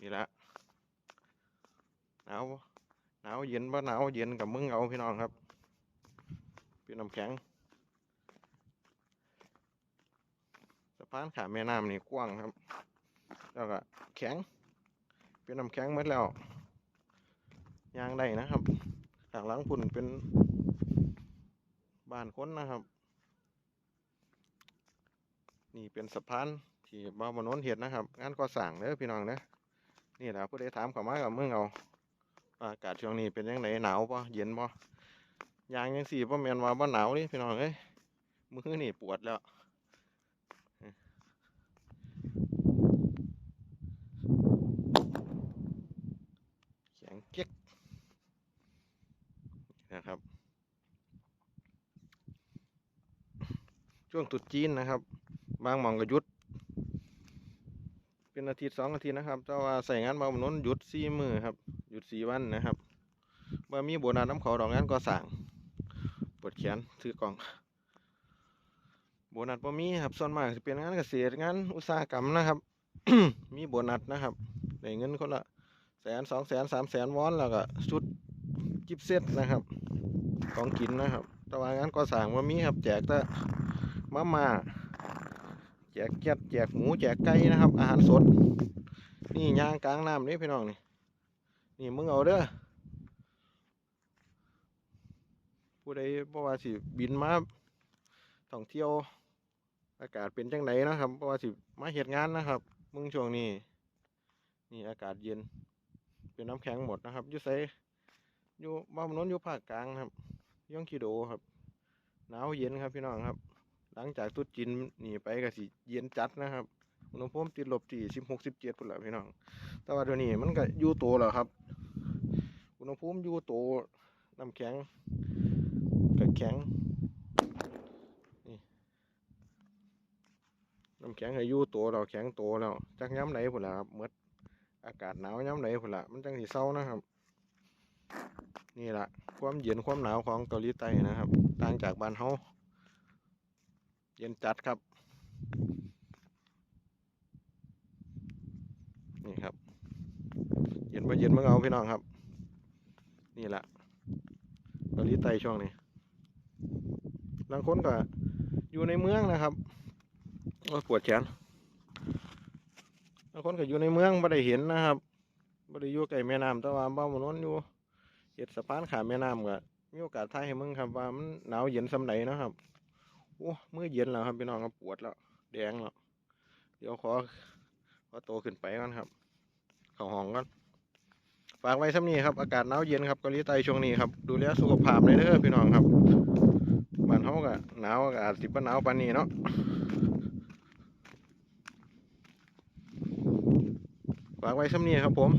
นี่ละหนาวหนาวเย็นบ่หนาวเย็นกับมึงเอาพี่น้องครับพี่น้ำแข็งสะพานขาแม่น้ำนี่กว้างครับ แล้วก็แข็งเป็นน้ำแข็งหมดแล้วยางได้นะครับข้างหลังพุ่นเป็นบ้านคนนะครับ นี่เป็นสะพานที่บ้าวมโนนเห็ดนะครับ งานก่อสร้างเด้อพี่น้องเด้อ นี่แหละผู้ใดถามเข้ามากับมึงเอาอากาศช่วงนี้เป็นยังไงหนาวปะเย็นปะยางยังสี่ปะแมนว่าบ่หนาวนี่พี่น้องเอ้ยมือนี่ปวดแล้วแข็งเก๊กนะครับ ช่วงตรุษจีนนะครับ บางหมองก็หยุด เป็นอาทิตย์สองอาทิตย์นะครับ แต่ว่าใส่งานบางมนุษย์หยุดสี่มือครับ หยุดสี่วันนะครับเมื่อมีโบนัสน้ำเขาดอกงานก็สั่งปวดแขนถือกล่อง โบนัสบ่มีครับ ส่วนมากจะเป็นงานเกษตรงานอุตสาหกรรมนะครับ มีโบนัสนะครับได้เงินคนละแสนสองแสนสามแสนวอนแล้วก็ชุดกิฟเซตนะครับ ของกินนะครับ แต่ว่างานก่อสร้างว่ามีครับ แจกแต่มาม่า จกแก๊สแจกหมูแจกไก่นะครับ อาหารสด นี่ยางกลางน้ำนี่พี่น้องนี่นี่มึงเอาเด้อผู้ใดบ่ว่าสิบินมาท่องเที่ยวอากาศเป็นจังไดนนะครับบ่ว่าสิมาเฮ็ดงานนะครับ มึงช่วงนี้นี่อากาศเย็น เป็นน้ำแข็งหมดนะครับอยู่ไสอยู่บ้านนนอยู่ภาคกลางครับย่องคิโดครับหนาวเย็นครับพี่น้องครับ หลังจากตรุษจีนนี่ไปก็สิเย็นจัดนะครับอุณหภูมิติดลบที่สิบหกสิบเจ็ดพุ่นละพี่น้อง แต่ว่าเดี๋ยวนี้มันก็อยู่โตแล้วครับ อุณหภูมิอยู่โตน้ำแข็งก็แข็งนี่น้ำแข็งก็อยู่โตแล้วแข็งโตแล้วจักย้ำไหนพุ่นละครับหมดออากาศหนาวย้ำไหนพุ่นละมันจังสิเศร้านะครับ นี่แหละความเย็นความหนาวของเกาหลีใต้นะครับ ต่างจากบ้านเฮา เย็นจัดครับ นี่ครับ เย็นไปเย็นมื่อเอาพี่น้องครับ นี่แหละเกาหลีใต้ช่วงนี้บางคนก็อยู่ในเมืองนะครับโอ้ปวดแขนบางคนก็อยู่ในเมืองไม่ได้เห็นนะครับไม่ได้อยู่ใกล้แม่น้ำแต่ว่าบ้านมนนอยู่เห็ดสะพานขามแม่น้ำก็มีโอกาสถ่ายให้มึงครับว่ามันหนาวเย็นสำไหนนะครับ โอ้เมื่อเย็นแล้วครับพี่น้องครับปวดแล้ว แดงแล้ว เดี๋ยวขอขอโตขึ้นไปก่อนครับ เข้าห้องก่อนฝากไว้ซ้ำนี้ครับ อากาศหนาวเย็นครับเกาหลีใต้ช่วงนี้ครับ ดูแลสุขภาพเลยเด้อพี่น้องครับบ้านเฮาก็หนาวก็อาจสิบ่หนาวปานนี้เนาะฝากไว้ซ้ำนี้ครับผม